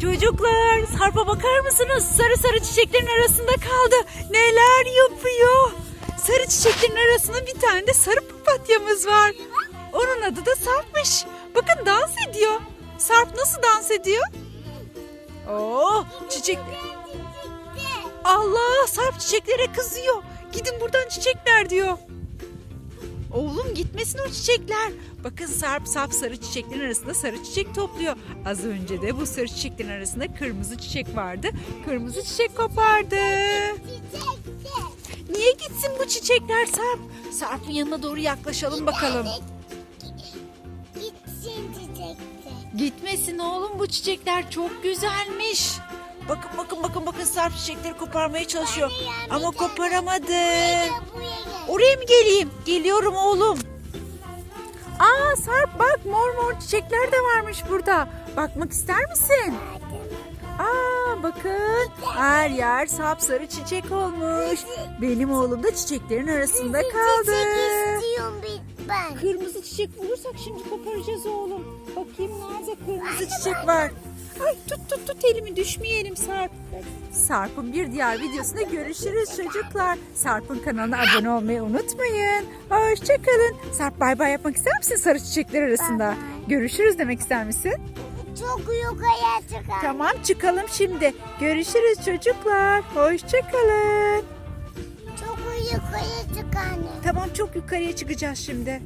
Çocuklar Sarp'a bakar mısınız? Sarı sarı çiçeklerin arasında kaldı. Neler yapıyor? Sarı çiçeklerin arasında bir tane de sarı papatyamız var. Onun adı da Sarp'mış. Bakın dans ediyor. Sarp nasıl dans ediyor? Oo, çiçek... Allah Sarp çiçeklere kızıyor. Gidin buradan çiçekler diyor. Oğlum gitmesin o çiçekler. Bakın Sarp sapsarı çiçeklerin arasında sarı çiçek topluyor. Az önce de bu sarı çiçeklerin arasında kırmızı çiçek vardı. Kırmızı çiçek kopardı. Niye gitsin bu çiçekler Sarp? Sarp'ın yanına doğru yaklaşalım bakalım. Gitsin çiçekte. Gitmesin oğlum bu çiçekler çok güzelmiş. Bakın bakın Sarp çiçekleri koparmaya çalışıyor. Ama koparamadı. Oraya mı geleyim? Geliyorum oğlum. Aa Sarp bak mor mor çiçekler de varmış burada. Bakmak ister misin? Aa bakın her yer sapsarı çiçek olmuş. Benim oğlum da çiçeklerin arasında kaldı. Çiçek istiyorum bir ben. Kırmızı çiçek bulursak şimdi koparacağız oğlum. Bakayım nerede kırmızı çiçek var. Ay tut tut tut elimi düşmeyelim Sarp. Sarp'ın bir diğer videosunda görüşürüz çocuklar. Sarp'ın kanalına abone olmayı unutmayın. Hoşçakalın. Sarp bay bay yapmak ister misin sarı çiçekler arasında? Görüşürüz demek ister misin? Çok yukarıya çıkar. Tamam çıkalım şimdi. Görüşürüz çocuklar. Hoşçakalın. Çok yukarıya çıkar. Tamam çok yukarıya çıkacağız şimdi.